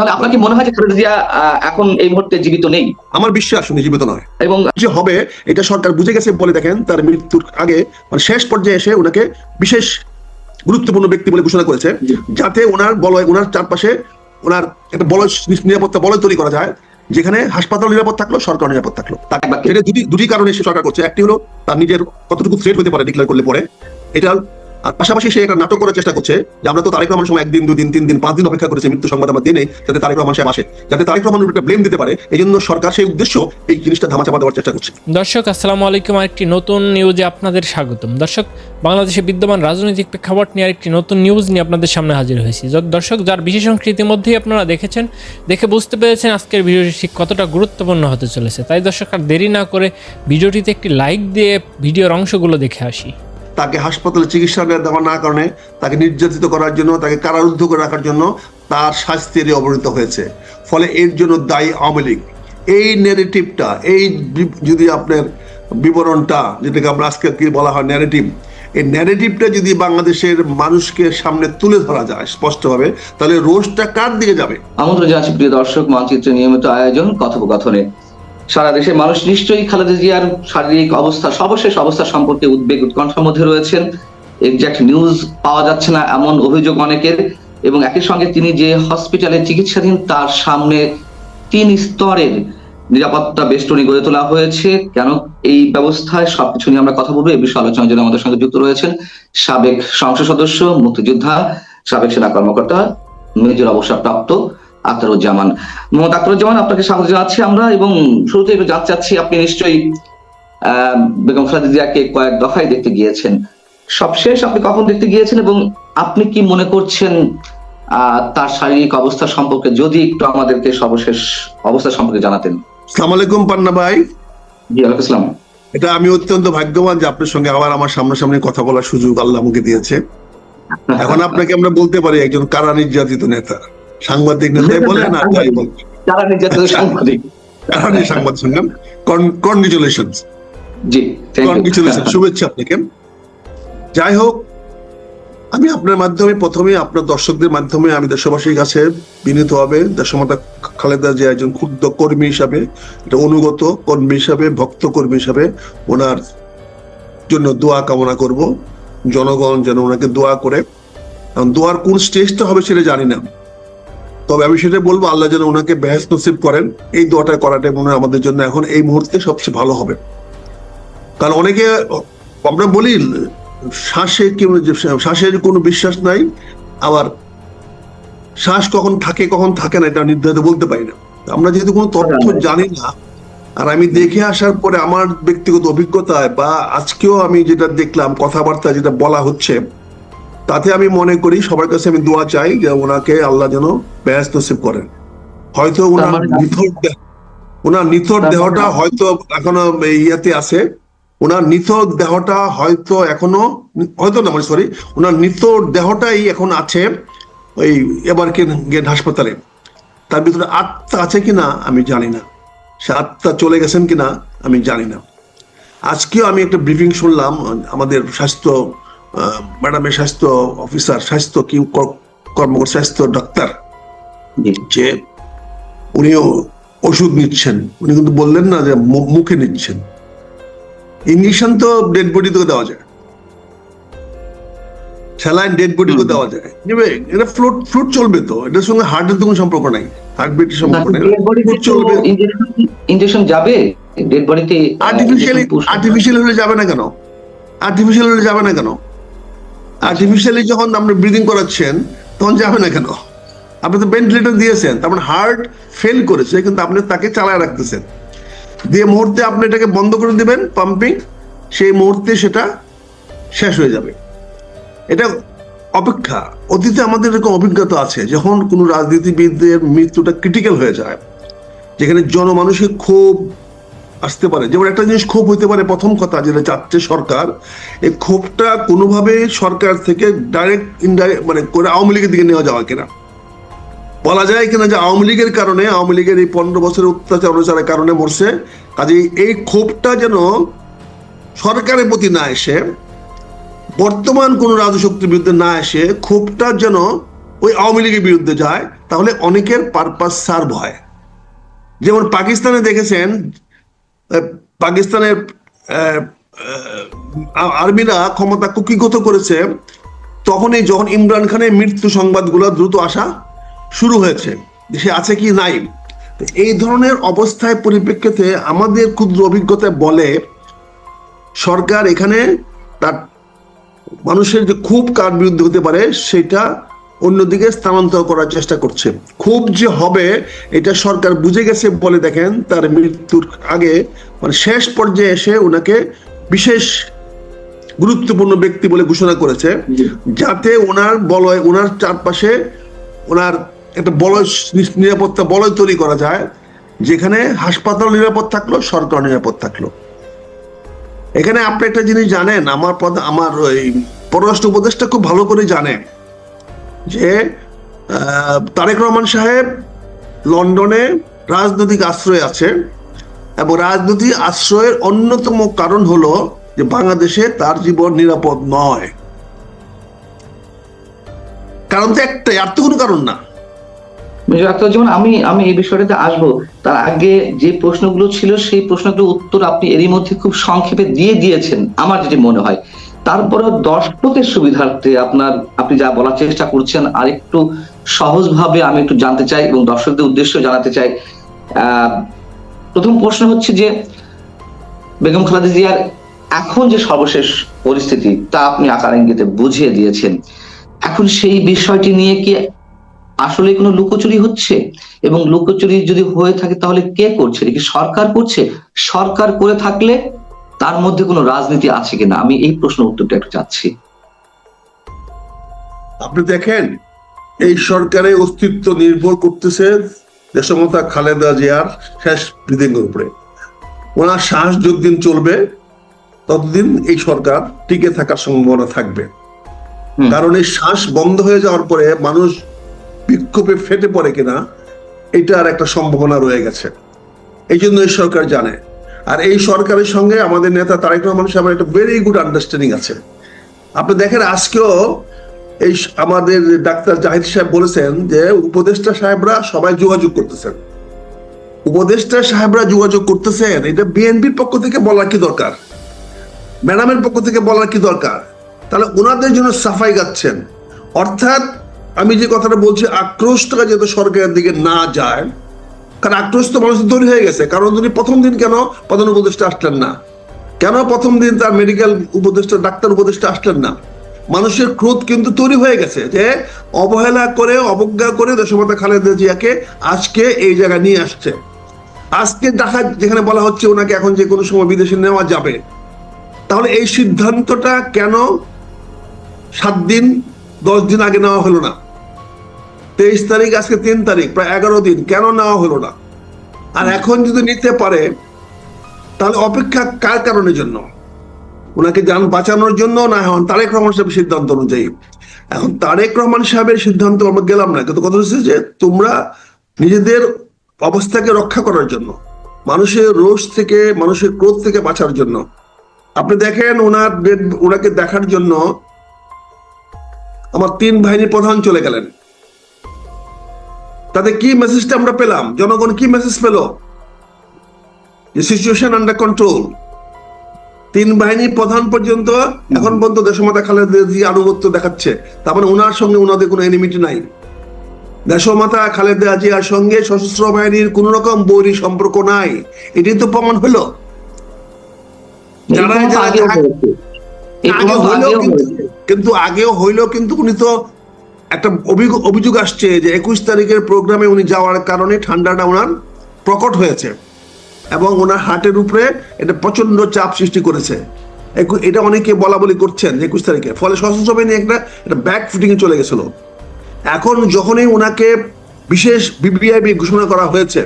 তাহলে আপনার কি মনে হয় যে খালেদা জিয়া এখন এই মুহূর্তে জীবিত নেই? আমার বিশ্বাস উনি জীবিত নয়। এবং যে হবে এটা সরকার বুঝে গেছে বলে দেখেন তার মৃত্যুর আগে মানে শেষ পর্যায়ে এসে ওনাকে বিশেষ গুরুত্বপূর্ণ ব্যক্তি বলে ঘোষণা করেছে যাতে ওনার বলয় ওনার চারপাশে ওনার একটা বলয় নিরাপত্তা বলয় তৈরি করা যায় যেখানে হাসপাতাল নিরাপদ থাকল সরকার নিরাপদ থাকল। এটা দুটি দুটি কারণে সে সরকার করছে। একটি হলো তার নিজের কতটুকু থ্রেট হতে পারে ডিক্লেয়ার করলে পরে। এটা আর পাশাপাশি সে একটা নাটক করার চেষ্টা করছে যে আমরা তো তারেক রহমান সময় একদিন, দুদিন, তিন দিন, পাঁচ দিন অপেক্ষা করেছে মৃত্যু সংবাদ আমার দিনে, যাতে তারেক রহমান সাহেব আসে, যাতে তারেক রহমানের উপর একটা ব্লেম দিতে পারে এই জন্য সরকার সেই উদ্দেশ্য এই জিনিসটা ধামাচাপা দেওয়ার চেষ্টা করছে। দর্শক, আসসালামু আলাইকুম, আরেকটি নতুন নিউজে আপনাদের স্বাগতম। দর্শক বাংলাদেশে বিদ্যমান রাজনৈতিক প্রেক্ষাপট নিয়ে আরেকটি নতুন নিউজ নিয়ে আপনাদের সামনে হাজির হয়েছি। দর্শক, যার বিশেষ অংশ ইতিমধ্যেই আপনারা দেখেছেন, দেখে বুঝতে পেরেছেন আজকের ভিডিওটি ঠিক কতটা গুরুত্বপূর্ণ হতে চলেছে। তাই দর্শক, আর দেরি না করে ভিডিওটিতে একটি লাইক দিয়ে ভিডিওর অংশগুলো দেখে আসি। তাকে হাসপাতালে চিকিৎসা দেওয়া না কারণে তাকে নির্যাতিত করার জন্য, তাকে কারারুদ্ধ করে রাখার জন্য তার শাস্তির অবনীত হয়েছে। ফলে এর জন্য দায়ী আওয়ামী লীগ। এই নেগেটিভটা এই যদি আপনার বিবরণটা, যেটাকে আমরা আজকে কি বলা হয় ন্যারেটিভ এই ন্যারেটিভটা যদি বাংলাদেশের মানুষকে সামনে তুলে ধরা যায় স্পষ্টভাবে, তাহলে রোজটা কার দিকে যাবে? আমন্ত্রণ জানাচ্ছি প্রিয় দর্শক মানচিত্রের নিয়মিত আয়োজন, কথোপকথনে। সারা দেশের মানুষ নিশ্চয়ই খালেদা জিয়ার শারীরিক অবস্থা, সর্বশেষ অবস্থা সম্পর্কে উদ্বেগ উৎকণ্ঠার মধ্যে রয়েছেন। এক্সাক্ট নিউজ পাওয়া যাচ্ছে না এমন অভিযোগ অনেকের এবং একই সঙ্গে তিনি যে হসপিটালে চিকিৎসাধীন, তার সামনে তিন স্তরের নিরাপত্তা বেষ্টনী গড়ে তোলা হয়েছে। কেন এই ব্যবস্থায় সবকিছু নিয়ে আমরা কথা বলব এই বিষয়ে আলোচনার জন্য আমাদের সঙ্গে যুক্ত রয়েছেন সাবেক সংসদ সদস্য মুক্তিযোদ্ধা, সাবেক সেনা কর্মকর্তা, মেজর অবসরপ্রাপ্ত আখতারুজ্জামান। মোহাম্মদ আখতারুজ্জামান আপনাকে স্বাগত জানাচ্ছি আমরা এবং শুরুতে একটু জানতে চাচ্ছি আপনি নিশ্চয়ই বেগম খালেদা জিয়াকে কয়েক দফায় দেখতে গিয়েছেন। সবশেষ আপনি কখন দেখতে গিয়েছেন এবং আপনি কি মনে করছেন তার শারীরিক অবস্থা সম্পর্কে যদি একটু আমাদেরকে সর্বশেষ অবস্থা সম্পর্কে জানাতেন? সালাম আলাইকুম পান্না ভাই। জি আলাইকুম এটা আমি অত্যন্ত ভাগ্যবান যে আপনার সঙ্গে আবার আমার সামনাসামনি কথা বলার সুযোগ আল্লাহ আমাকে দিয়েছে। এখন আপনাকে আমরা বলতে পারি একজন কারা নির্যাতিত নেতা। সাংবাদিক বলে না তাই বল। নির্যাতিত সাংবাদিক। সাংবাদিক কনগ্রেচুলেশন জি কনগ্রেচুলেশন শুভেচ্ছা আপনাকে। যাই হোক আমি আপনার মাধ্যমে প্রথমে আপনার দর্শকদের মাধ্যমে আমি দেশবাসীর কাছে বিনীত হবে দেশমাতা খালেদা যে একজন ক্ষুদ্র কর্মী হিসাবে একটা অনুগত কর্মী হিসাবে ভক্ত কর্মী হিসাবে ওনার জন্য দোয়া কামনা করব। জনগণ যেন ওনাকে দোয়া করে। কারণ দোয়ার কোন স্টেজটা হবে সেটা জানি না। তবে আমি সেটা বলব আল্লাহ যেন ওনাকে বেহেস নসিব করেন। এই দোয়াটা করাটা মনে হয় আমাদের জন্য এখন এই মুহূর্তে সবচেয়ে ভালো হবে। কারণ অনেকে আমরা বলি শ্বাসে কি শ্বাসের কোনো বিশ্বাস নাই আবার শ্বাস কখন থাকে কখন থাকে না এটা নির্ধারিত বলতে পারি না। আমরা যেহেতু কোনো তথ্য জানি না আর আমি দেখে আসার পরে আমার ব্যক্তিগত অভিজ্ঞতায় বা আজকেও আমি যেটা দেখলাম কথাবার্তা যেটা বলা হচ্ছে তাতে আমি মনে করি সবার কাছে আমি দোয়া চাই যে ওনাকে আল্লাহ যেন ব্যস্ত নসিব করেন। হয়তো ওনার মানে- নিথর দেহ- ওনার নিথর দেহটা মানে- হয়তো এখনও ইয়াতে আছে। ওনার নিথর দেহটা হয়তো এখনও হয়তো না মানে সরি ওনার নিথর দেহটাই এখন আছে ওই এবার গেট হাসপাতালে। তার ভিতরে আত্মা আছে কিনা আমি জানি না। সে আত্মা চলে গেছেন কিনা আমি জানি না। আজকেও আমি একটা ব্রিফিং শুনলাম আমাদের স্বাস্থ্য ম্যাডামের স্বাস্থ্য অফিসার স্বাস্থ্য কি কর- কর্মকর্তা স্বাস্থ্য ডাক্তার যে উনিও ওষুধ নিচ্ছেন। উনি কিন্তু বললেন না যে মুখে নিচ্ছেন। ইঞ্জেকশন তো ডেড বডি তো দেওয়া যায়। স্যালাইন ডেড বডি তো দেওয়া যায়। নেবে এটা ফ্লুট ফ্লুট চলবে তো। এটার সঙ্গে হার্টের তো কোনো সম্পর্ক নাই। হার্ট বিটের সম্পর্ক নেই। ফ্লুট চলবে। ইনজেকশন যাবে ডেড বডিতে আর্টিফিশিয়ালি আর্টিফিশিয়াল হলে যাবে না কেন? আর্টিফিশিয়াল হলে যাবে না কেন? আর্টিফিশিয়ালি যখন আপনি ব্রিদিং করাচ্ছেন, তখন যাবে না কেন? আপনি তো ভেন্টিলেটর দিয়েছেন, তার মানে হার্ট ফেল করেছে, কিন্তু আপনি তাকে চালায় রাখতেছেন। দিয়ে মুহূর্তে আপনি এটাকে বন্ধ করে দিবেন পাম্পিং সেই মুহূর্তে সেটা শেষ হয়ে যাবে। এটা অপেক্ষা। অতীতে আমাদের এরকম অভিজ্ঞতা আছে, যখন কোনো রাজনীতিবিদদের মৃত্যুটা ক্রিটিক্যাল হয়ে যায়, যেখানে জনমানুষের ক্ষোভ আসতে পারে। যেমন একটা জিনিস ক্ষোভ হইতে পারে, প্রথম কথা যেটা চাচ্ছে সরকার, এই ক্ষোভটা কোনোভাবে সরকার থেকে ডাইরেক্ট ইনডাইরেক্ট মানে করে আওয়ামী লীগের দিকে নেওয়া যাওয়া কিনা? বলা যায় কিনা যে আওয়ামী লীগের কারণে, আওয়ামী লীগের এই পনেরো বছরের অত্যাচার অনাচারের কারণে মরছে। কাজে এই ক্ষোভটা যেন সরকারের প্রতি না এসে, বর্তমান কোন রাজশক্তির বিরুদ্ধে না এসে ক্ষোভটা যেন ওই আওয়ামী লীগের বিরুদ্ধে যায়, তাহলে অনেকের পারপাস সার্ভ হয়। যেমন পাকিস্তানে দেখেছেন পাকিস্তানের আর্মিরা ক্ষমতা কুকিগত করেছে, তখনই যখন ইমরান খানের মৃত্যু সংবাদগুলো দ্রুত আসা শুরু হয়েছে দেশে আছে কি নাই? এই ধরনের অবস্থায় পরিপ্রেক্ষিতে আমাদের ক্ষুদ্র অভিজ্ঞতা বলে, সরকার এখানে তার মানুষের যে খুব কার বিরুদ্ধে হতে পারে, সেটা অন্যদিকে স্থানান্তর করার চেষ্টা করছে। খুব যে হবে এটা সরকার বুঝে গেছে বলে দেখেন তার মৃত্যুর আগে মানে শেষ পর্যায়ে এসে ওনাকে বিশেষ গুরুত্বপূর্ণ ব্যক্তি বলে ঘোষণা করেছে যাতে ওনার বলয় ওনার চারপাশে ওনার একটা বলয় নিরাপত্তা বলয় তৈরি করা যায় যেখানে হাসপাতাল নিরাপদ থাকল সরকার নিরাপদ থাকল। এখানে আপনি একটা জিনিস জানেন আমার আমার ওই পররাষ্ট্র উপদেষ্টা খুব ভালো করে জানে। যে তারেক রহমান সাহেব লন্ডনে রাজনৈতিক আশ্রয় আছে এবং রাজনৈতিক আশ্রয়ের অন্যতম কারণ হলো যে বাংলাদেশে তার জীবন নিরাপদ নয়। কারণ তো একটাই, আর তো কোনো কারণ না। যেমন আমি আমি এই বিষয়টাতে আসব। তার আগে যে প্রশ্নগুলো ছিল, সেই প্রশ্নগুলোর উত্তর আপনি এরই মধ্যে খুব সংক্ষেপে দিয়ে দিয়েছেন, আমার যেটি মনে হয়। তারপরে দর্শকের সুবিধার্থে আপনার, আপনি যা বলার চেষ্টা করছেন আর একটু সহজভাবে আমি একটু জানতে চাই এবং দর্শকদের উদ্দেশ্য জানাতে চাই। প্রথম প্রশ্ন হচ্ছে যে, বেগম খালেদা জিয়ার এখন যে সর্বশেষ পরিস্থিতি, তা আপনি আকার ইঙ্গিতে বুঝিয়ে দিয়েছেন। এখন সেই বিষয়টি নিয়ে কি আসলে কোনো লুকোচুরি হচ্ছে? এবং লুকোচুরি যদি হয়ে থাকে তাহলে কে করছে? কি সরকার করছে? সরকার করে থাকলে তার মধ্যে কোনো রাজনীতি আছে কিনা? আমি এই প্রশ্ন উত্তরটা একটু চাচ্ছি। আপনি দেখেন এই সরকারের অস্তিত্ব নির্ভর করতেছে দেশমতা খালেদা জিয়ার শেষ হৃদয়ের উপরে। ওনার শ্বাস যতদিন চলবে ততদিন এই সরকার টিকে থাকার সম্ভাবনা থাকবে। কারণ এই শ্বাস বন্ধ হয়ে যাওয়ার পরে মানুষ বিক্ষোভে ফেটে পড়ে কিনা এটার একটা সম্ভাবনা রয়ে গেছে। এই জন্য এই সরকার জানে। আর এই সরকারের সঙ্গে আমাদের নেতা তারেক রহমান সাহেবের একটা ভেরি গুড আন্ডারস্ট্যান্ডিং আছে। আপনি দেখেন আজকেও এই আমাদের ডাক্তার জাহিদ সাহেব বলেছেন যে উপদেষ্টা সাহেবরা সবাই যোগাযোগ করতেছেন। উপদেষ্টা সাহেবরা যোগাযোগ করতেছেন, এটা বিএনপির পক্ষ থেকে বলার কি দরকার? ম্যাডামের পক্ষ থেকে বলার কি দরকার? তাহলে ওনাদের জন্য সাফাই গাচ্ছেন। অর্থাৎ আমি যে কথাটা বলছি, আক্রোশটা যাতে সরকারের দিকে না যায় কারণ আক্রোশ তো মানুষের তৈরি হয়ে গেছে। কারণ তিনি প্রথম দিন কেন প্রধান উপদেষ্টা আসলেন না? কেন প্রথম দিন তার মেডিকেল উপদেষ্টা, ডাক্তার উপদেষ্টা আসলেন না? মানুষের ক্রোধ কিন্তু তৈরি হয়ে গেছে যে অবহেলা করে, অবজ্ঞা করে দেশমাতা খালেদা জিয়াকে আজকে এই জায়গায় নিয়ে আসছে। আজকে দেখা যেখানে বলা হচ্ছে ওনাকে এখন যে কোনো সময় বিদেশে নেওয়া যাবে। তাহলে এই সিদ্ধান্তটা কেন সাত দিন, দশ দিন আগে নেওয়া হলো না? তেইশ তারিখ, আজকে তিন তারিখ, প্রায় এগারো দিন, কেন নেওয়া হলো না? আর এখন যদি নিতে পারে, তাহলে অপেক্ষা কার কারণের জন্য? ওনাকে যান বাঁচানোর জন্য না এখন তারেক রহমান সাহেবের সিদ্ধান্ত অনুযায়ী? এখন তারেক রহমান সাহেবের সিদ্ধান্ত আমরা গেলাম না, কিন্তু কথা হচ্ছে যে তোমরা নিজেদের অবস্থাকে রক্ষা করার জন্য, মানুষের রোষ থেকে, মানুষের ক্রোধ থেকে বাঁচার জন্য। আপনি দেখেন ওনার ওনাকে দেখার জন্য আমার তিন বাহিনীর প্রধান চলে গেলেন। তাতে কি মেসেজটা আমরা পেলাম? জনগণ কি মেসেজ পেল? যে সিচুয়েশন আন্ডার কন্ট্রোল তিন বাহিনীর প্রধান পর্যন্ত এখন পর্যন্ত দেশমাতা খালেদা জিয়া আনুগত্য দেখাচ্ছে তার মানে ওনার সঙ্গে ওনাদের কোনো এনিমিটি নাই। দেশমাতা খালেদা জিয়ার সঙ্গে সশস্ত্র বাহিনীর কোন রকম বৈরী সম্পর্ক নাই। এটাই তো প্রমাণ হলো। যারা কিন্তু- আগেও হইলেও কিন্তু উনি তো একটা অভিযোগ আসছে যে একুশ তারিখের প্রোগ্রামে উনি যাওয়ার কারণে ঠান্ডাটা ওনার প্রকট হয়েছে এবং ওনার হার্টের উপরে এটা প্রচণ্ড চাপ সৃষ্টি করেছে। এটা অনেকে বলা বলি করছেন একুশ তারিখে। ফলে সশস্ত্র বাহিনী একটা একটা ব্যাক ফুটিং এ চলে গেছিল। এখন যখনই ওনাকে বিশেষ বিবিআইবি ঘোষণা করা হয়েছে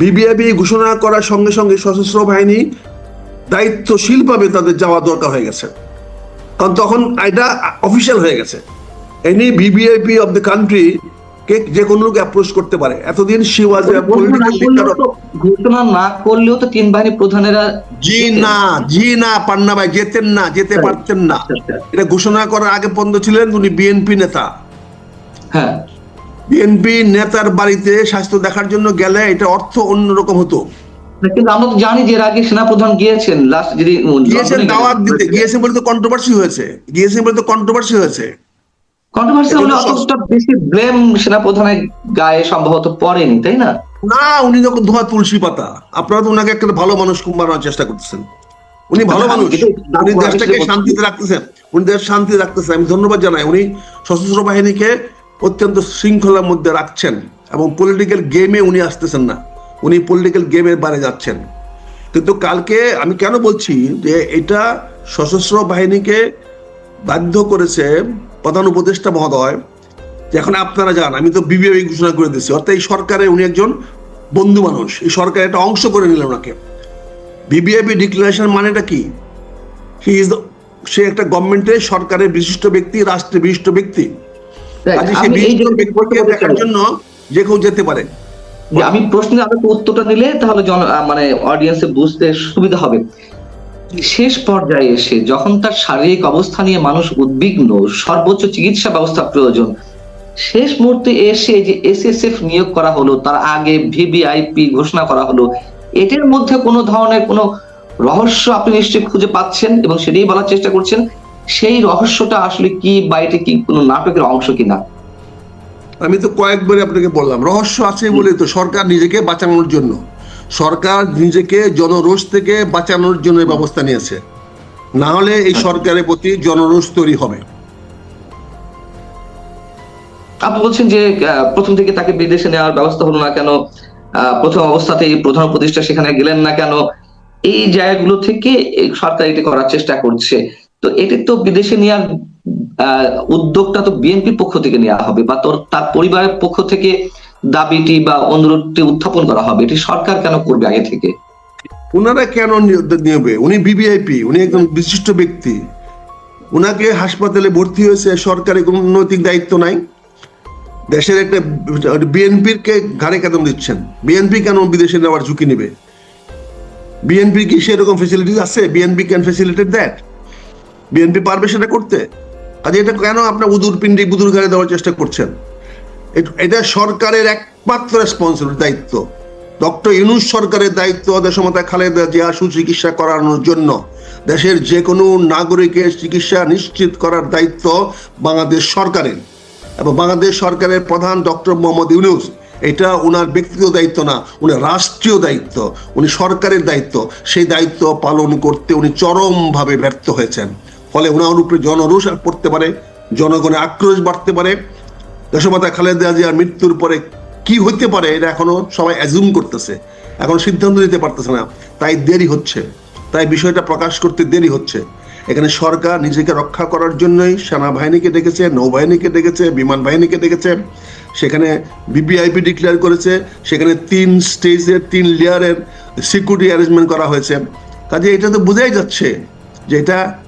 বিবিআইবি ঘোষণা করার সঙ্গে সঙ্গে সশস্ত্র বাহিনী দায়িত্বশীলভাবে তাদের যাওয়া দরকার হয়ে গেছে। কারণ তখন এটা অফিসিয়াল হয়ে গেছে। Any VVIP of the country কে যে কোনো লোক অ্যাপ্রোচ করতে পারে। এতদিন ওয়াজ ঘোষণা না করলেও তো- তিন বাহিনী প্রধানেরা জি না জি না পান্না ভাই যেতেন না যেতে পারতেন না। এটা ঘোষণা করার আগে পর্যন্ত ছিলেন উনি বিএনপি নেতা। হ্যাঁ। বিএনপি নেতার বাড়িতে স্বাস্থ্য দেখার জন্য গেলে এটা অর্থ অন্যরকম হতো। কিন্তু আমরা তো জানি যে এর আগে সেনাপ্রধান গিয়েছেন লাস্ট যদি গিয়েছেন দাওয়াত দিতে গিয়েছেন। বলে তো কন্ট্রোভার্সি হয়েছে। গিয়েছেন বলে তো কন্ট্রোভার্সি হয়েছে। কন্ট্রোভার্সি হলে অতটা বেশি ব্লেম সেনাপ্রধানের গায়ে সম্ভবত পড়েনি তাই না? না উনি যখন ধোয়া তুলসী পাতা আপনারা তো ওনাকে একটা ভালো মানুষ চেষ্টা করতেছেন। উনি ভালো হ্যাঁ, মানুষ। উনি দেশটাকে শান্তিতে রাখতেছেন। উনি দেশ শান্তি রাখতেছেন। আমি ধন্যবাদ জানাই। উনি সশস্ত্র বাহিনীকে অত্যন্ত শৃঙ্খলার মধ্যে রাখছেন এবং পলিটিক্যাল গেমে উনি আসতেছেন না। উনি পলিটিক্যাল গেমের বাইরে যাচ্ছেন। কিন্তু কালকে আমি কেন বলছি যে এটা সশস্ত্র বাহিনীকে বাধ্য করেছে প্রধান উপদেষ্টা মহোদয় যে এখন আপনারা যান আমি তো বিবিআই ঘোষণা করে দিচ্ছি অর্থাৎ এই সরকারে উনি একজন বন্ধু মানুষ এই সরকার একটা অংশ করে নিলেন ওনাকে। বিবিআইপি ডিক্লারেশন মানেটা কি? হি ইজ সে একটা গভর্নমেন্টের সরকারের বিশিষ্ট ব্যক্তি রাষ্ট্রের বিশিষ্ট ব্যক্তি। কাজে সে আমি বিশিষ্ট ব্যক্তিকে দেখার জন্য যে কেউ যেতে পারে। আমি প্রশ্নের একটু উত্তরটা দিলে তাহলে মানে অডিয়েন্সে বুঝতে সুবিধা হবে। শেষ পর্যায়ে এসে যখন তার শারীরিক অবস্থা নিয়ে মানুষ উদ্বিগ্ন, সর্বোচ্চ চিকিৎসা ব্যবস্থা প্রয়োজন, শেষ মুহূর্তে এসে যে এসএসএফ নিয়োগ করা হলো, তার আগে ভিভিআইপি ঘোষণা করা হলো, এটার মধ্যে কোনো ধরনের কোনো রহস্য আপনি নিশ্চয়ই খুঁজে পাচ্ছেন এবং সেটাই বলার চেষ্টা করছেন, সেই রহস্যটা আসলে কি বা এটা কি কোনো নাটকের অংশ কিনা? আমি তো কয়েকবার আপনাকে বললাম, রহস্য আছে বলে তো সরকার নিজেকে বাঁচানোর জন্য। সরকার নিজেকে জনরোষ থেকে বাঁচানোর জন্য ব্যবস্থা নিয়েছে। না হলে এই সরকারের প্রতি জনরোষ তৈরি হবে। আপনি বলছেন যে প্রথম থেকে তাকে বিদেশে নেওয়ার ব্যবস্থা হলো না কেন? প্রথম অবস্থাতেই প্রধান প্রতিষ্ঠা সেখানে গেলেন না কেন? এই জায়গাগুলো থেকে সরকার এটি করার চেষ্টা করছে। তো এটি তো বিদেশে নেওয়ার উদ্যোগটা তো বিএনপির পক্ষ থেকে নেওয়া হবে বা তোর, তার পরিবারের পক্ষ থেকে দাবিটি বা অনুরোধটি উত্থাপন করা হবে, এটি সরকার কেন করবে আগে থেকে? ওনারা কেন নেবে উনি বিবিআইপি উনি একজন বিশিষ্ট ব্যক্তি। উনাকে হাসপাতালে ভর্তি হয়েছে, সরকারের কোনো নৈতিক দায়িত্ব নাই। দেশের একটা বিএনপির কে ঘাড়ে কেন দিচ্ছেন। বিএনপি কেন বিদেশে নেওয়ার ঝুঁকি নেবে? বিএনপি কি সেরকম ফেসিলিটিস আছে? BNP can facilitate that BNP পারবে সেটা করতে? কাজে এটা কেন আপনার উদুর পিন্ডি বুদুর ঘাড়ে দেওয়ার চেষ্টা করছেন? এট- সরকারের একমাত্র রেসপন্সিবিলিটি দায়িত্ব। ডক্টর ইউনুস সরকারের দায়িত্ব দেশমাতা খালেদা জিয়া সুচিকিৎসা করানোর জন্য। দেশের যে কোনো নাগরিকের চিকিৎসা নিশ্চিত করার দায়িত্ব বাংলাদেশ সরকারের। এবং বাংলাদেশ সরকারের প্রধান ডক্টর মোহাম্মদ ইউনুস, এটা ওনার ব্যক্তিগত দায়িত্ব না, উনি রাষ্ট্রীয় দায়িত্ব, উনি সরকারের দায়িত্ব। সেই দায়িত্ব পালন করতে উনি চরমভাবে ব্যর্থ হয়েছেন। ফলে ওনার উপরে জনরোষ পড়তে পারে, জনগণের আক্রোশ বাড়তে পারে দেশমাতা খালেদা জিয়ার মৃত্যুর পরে কি হইতে পারে এটা এখনও সবাই অ্যাজুম করতেছে। এখন সিদ্ধান্ত নিতে পারতেছে না। তাই দেরি হচ্ছে। তাই বিষয়টা প্রকাশ করতে দেরি হচ্ছে। এখানে সরকার নিজেকে রক্ষা করার জন্যই সেনাবাহিনীকে ডেকেছে, নৌবাহিনীকে ডেকেছে বিমান বাহিনীকে ডেকেছে। সেখানে বিবিআইপি ডিক্লেয়ার করেছে। সেখানে তিন স্টেজের তিন লেয়ারের সিকিউরিটি অ্যারেঞ্জমেন্ট করা হয়েছে। কাজে এটা তো বোঝাই যাচ্ছে যে এটা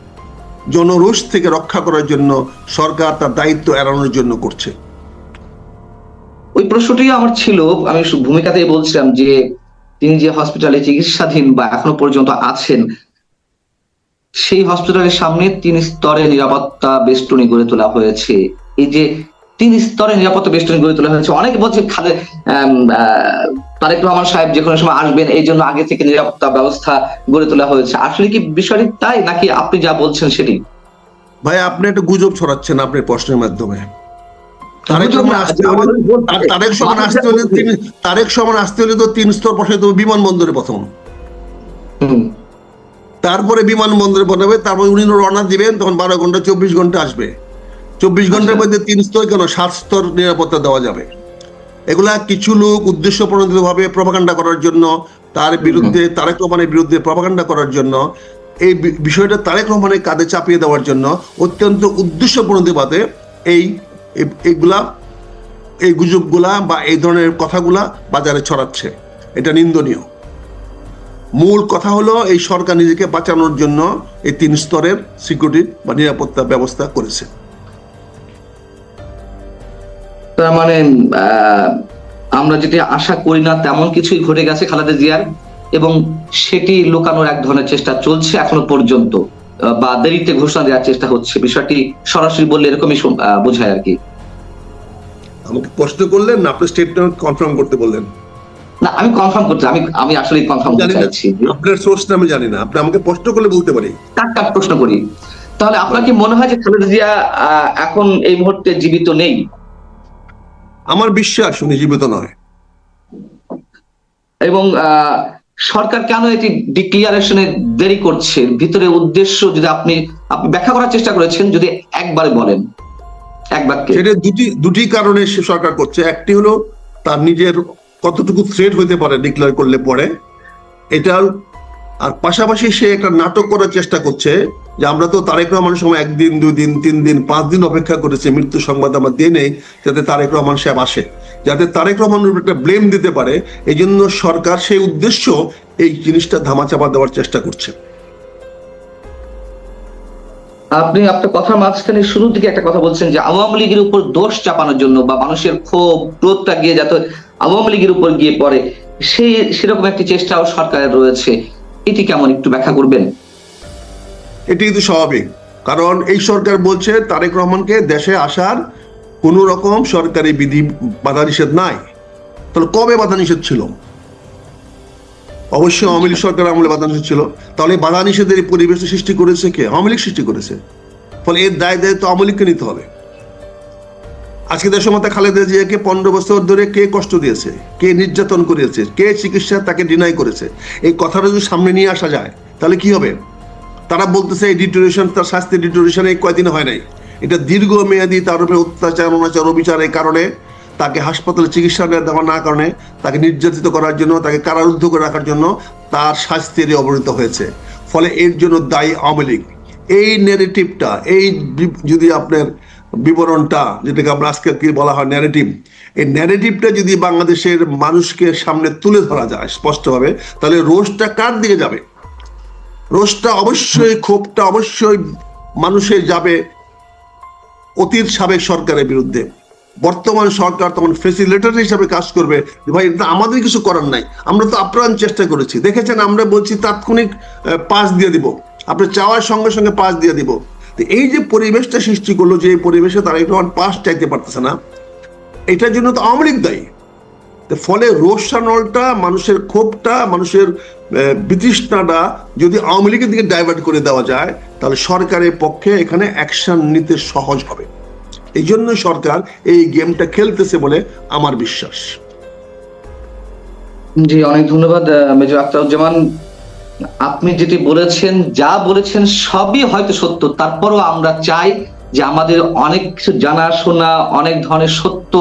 জনরোষ থেকে রক্ষা করার জন্য সরকার তার দায়িত্ব এড়ানোর জন্য করছে। ওই প্রশ্নটি আমার ছিল। আমি ভূমিকাতেই বলছিলাম যে, তিনি যে হসপিটালে চিকিৎসাধীন বা এখনও পর্যন্ত আছেন, সেই হসপিটালের সামনে তিন স্তরে নিরাপত্তা বেষ্টনী গড়ে তোলা হয়েছে। এই যে তিন স্তরে নিরাপত্তা বেষ্টনী গড়ে তোলা হয়েছে, অনেকে বলছে খালে তারেক রহমান সাহেব যে কোনো সময় আসবেন, এই জন্য আগে থেকে নিরাপত্তা ব্যবস্থা গড়ে তোলা হয়েছে। আসলে কি বিষয়টি তাই, নাকি আপনি যা বলছেন সেটি? ভাই, আপনি একটা গুজব ছড়াচ্ছেন আপনার প্রশ্নের মাধ্যমে। তারেক সমান আসতে হলে তারেক সমান আসতে হলে তিন তারেক সমান আসতে হলে তো তিন স্তর বসাইতে হবে বিমানবন্দরে প্রথম। তারপরে বিমানবন্দরে বানাবে তারপরে উনি রওনা দিবেন তখন বারো ঘণ্টা চব্বিশ ঘণ্টা আসবে। চব্বিশ ঘণ্টার মধ্যে তিন স্তর কেন? সাত স্তর নিরাপত্তা দেওয়া যাবে। এগুলা কিছু লোক উদ্দেশ্য প্রণোদিত ভাবে প্রপাগান্ডা করার জন্য তার বিরুদ্ধে তারেক রহমানের বিরুদ্ধে প্রপাগান্ডা করার জন্য এই বিষয়টা তারেক রহমানের কাঁধে চাপিয়ে দেওয়ার জন্য অত্যন্ত উদ্দেশ্য প্রণোদিতভাবে এই এ- এগুলা, এই গুজবগুলা বা এই ধরনের কথাগুলা বাজারে ছড়াচ্ছে। এটা নিন্দনীয়। মূল কথা হলো, এই সরকার নিজেকে বাঁচানোর জন্য এই তিন স্তরের সিকিউরিটি বা নিরাপত্তা ব্যবস্থা করেছে। তার মানে আমরা যেটি আশা করি না, তেমন কিছুই ঘটে গেছে খালেদা জিয়ার, এবং সেটি লুকানোর এক ধরনের চেষ্টা চলছে এখনও পর্যন্ত। বা দেরিতে ঘোষণা দেওয়ার চেষ্টা হচ্ছে। বিষয়টি সরাসরি বললে এরকমই বোঝায় আর কি। আমাকে প্রশ্ন করলেন না আপনার স্টেটমেন্ট কনফার্ম করতে বললেন। না আমি কনফার্ম করতে আমি আমি আসলে কনফার্ম করতে চাইছি আপনার সোর্সটা আমি জানি না। আপনি আমাকে প্রশ্ন করলে বলতে পারি। কাট কাট প্রশ্ন করি? তাহলে আপনার কি মনে হয় যে খালেদা জিয়া এখন এই মুহূর্তে জীবিত নেই? আমার বিশ্বাস উনি জীবিত নয়। এবং আহ, সরকার কেন এটি ডিক্লিয়ারেশনে দেরি করছে? ভিতরে উদ্দেশ্য যদি আপনি ব্যাখ্যা করার চেষ্টা করেছেন, যদি একবারে বলেন। এক বাক্যে। সেটা দুটি দুটি কারণে সে সরকার করছে। একটি হলো, তার নিজের কতটুকু থ্রেট হতে পারে ডিক্লেয়ার করলে পরে। এটা আর পাশাপাশি সে একটা নাটক করার চেষ্টা করছে, যে আমরা তো তারেক রহমানের সময় একদিন দুই দিন তিন দিন, পাঁচ দিন অপেক্ষা করেছি মৃত্যু সংবাদ আমরা দিয়ে নেই, যাতে তারেক রহমান সাহেব আসে। যাতে তারেক রহমানের উপর একটা ব্লেম দিতে পারে এই জন্য সরকার সেই উদ্দেশ্য এই জিনিসটা ধামাচাপা দেওয়ার চেষ্টা করছে। আপনি আপনার কথার মাঝখানে শুরু থেকে একটা কথা বলছেন যে আওয়ামী লীগের উপর দোষ চাপানোর জন্য বা মানুষের ক্ষোভ ক্রোধটা গিয়ে যাতে আওয়ামী লীগের উপর গিয়ে পড়ে সেই সেরকম একটি চেষ্টাও সরকারের রয়েছে। এটি কেমন একটু ব্যাখ্যা করবেন? এটি কিন্তু স্বাভাবিক। কারণ এই সরকার বলছে তারেক রহমানকে দেশে আসার কোন রকম সরকারি বিধি বাধা নিষেধ নাই। তাহলে কবে বাধা নিষেধ ছিল? অবশ্যই আওয়ামী লীগ সরকার আমলে বাধা নিষেধ ছিল। তাহলে বাধা নিষেধের পরিবেশ সৃষ্টি করেছে কে? আওয়ামী লীগ সৃষ্টি করেছে। ফলে এর দায় দায়িত্ব আওয়ামী লীগকে নিতে হবে। আজকে দেশমাতা খালেদা জিয়াকে পনেরো বছর ধরে কে কষ্ট দিয়েছে? কে নির্যাতন করেছে? কে চিকিৎসা তাকে ডিনাই করেছে? এই কথাটা যদি সামনে নিয়ে আসা যায়, তাহলে কি হবে? তারা বলতেছে এই ডিটোরেশন তার শাস্তি ডিটোরেশন এই কয়দিন হয় নাই। এটা দীর্ঘ মেয়াদী তার উপরে অত্যাচার, অনাচার অবিচারের কারণে তাকে হাসপাতালে চিকিৎসা দেওয়া না কারণে তাকে নির্যাতিত করার জন্য, তাকে কারারুদ্ধ করে রাখার জন্য তার শাস্তির অবনীত হয়েছে। ফলে এর জন্য দায়ী আওয়ামী লীগ। এই নেগেটিভটা এই যদি আপনার বিবরণটা, যেটাকে আমরা আজকে কি বলা হয় ন্যারেটিভ এই ন্যারেটিভটা যদি বাংলাদেশের মানুষকে সামনে তুলে ধরা যায় স্পষ্টভাবে, তাহলে রোষটা কার দিকে যাবে? রোষটা অবশ্যই, ক্ষোভটা অবশ্যই মানুষের যাবে অতীত সাবেক সরকারের বিরুদ্ধে। বর্তমান সরকার তখন ফেসিলেটার হিসাবে কাজ করবে। ভাই আমাদের কিছু করার নাই। আমরা তো আপ্রাণ চেষ্টা করেছি। দেখেছেন, আমরা বলছি তাৎক্ষণিক পাস দিয়ে দিব। আপনি চাওয়ার সঙ্গে সঙ্গে পাস দিয়ে দিব। তো এই যে পরিবেশটা সৃষ্টি করল, যে পরিবেশে তারা একটু পাস চাইতে পারতেছে না, এটার জন্য তো আওয়ামী লীগ দায়ী। ফলে রোষানলটা মানুষের ক্ষোভটা, মানুষের বিতৃষ্ণাটা যদি আওয়ামী লীগের দিকে ডাইভার্ট করে দেওয়া যায়, তাহলে সরকারের পক্ষে এখানে অ্যাকশন নিতে সহজ হবে। এই জন্য সরকার এই গেমটা খেলতেছে বলে আমার বিশ্বাস। জি, অনেক ধন্যবাদ মেজর আখতারুজ্জামান আপনি যেটি বলেছেন, যা বলেছেন, সবই হয়তো সত্য। তারপরও আমরা চাই যে আমাদের অনেক কিছু জানা, শোনা, অনেক ধরনের সত্য,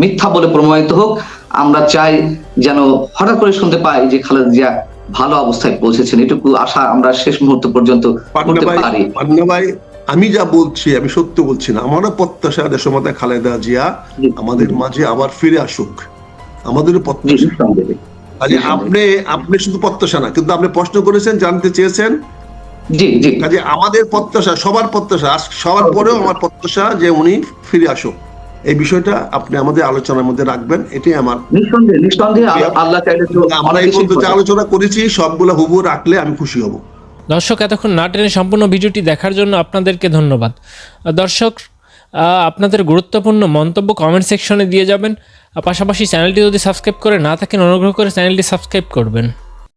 মিথ্যা বলে প্রমাণিত হোক। আমরা চাই যেন হঠাৎ করে শুনতে পাই যে খালেদা জিয়া ভালো অবস্থায় পৌঁছেছেন। এটুকু আশা আমরা শেষ মুহূর্ত পর্যন্ত করতে পারি। আমি যা বলছি আমি সত্য বলছি না। আমারও প্রত্যাশা দেশমাতা খালেদা জিয়া আমাদের মাঝে আবার ফিরে আসুক। আমাদেরও জি, প্রত্যাশা কাজে আপনি আপনি শুধু প্রত্যাশা না কিন্তু আপনি প্রশ্ন করেছেন জানতে চেয়েছেন। জি জি। কাজে আমাদের প্রত্যাশা সবার প্রত্যাশা সবার পরেও আমার প্রত্যাশা যে উনি ফিরে আসুক। এই বিষয়টা আপনি আমাদের আলোচনার মধ্যে রাখবেন এটাই আমার নিঃসন্দেহে নিঃসন্দেহে আল্লাহ চাইলে আমরা এই পর্যন্ত যে আলোচনা করেছি সবগুলো হুবু রাখলে আমি খুশি হব। দর্শক এতক্ষণ না টেনে সম্পূর্ণ ভিডিওটি দেখার জন্য আপনাদেরকে ধন্যবাদ। দর্শক আহ, আপনাদের গুরুত্বপূর্ণ মন্তব্য কমেন্ট সেকশনে দিয়ে যাবেন। আর পাশাপাশি চ্যানেলটি যদি সাবস্ক্রাইব করে না থাকেন অনুগ্রহ করে চ্যানেলটি সাবস্ক্রাইব করবেন।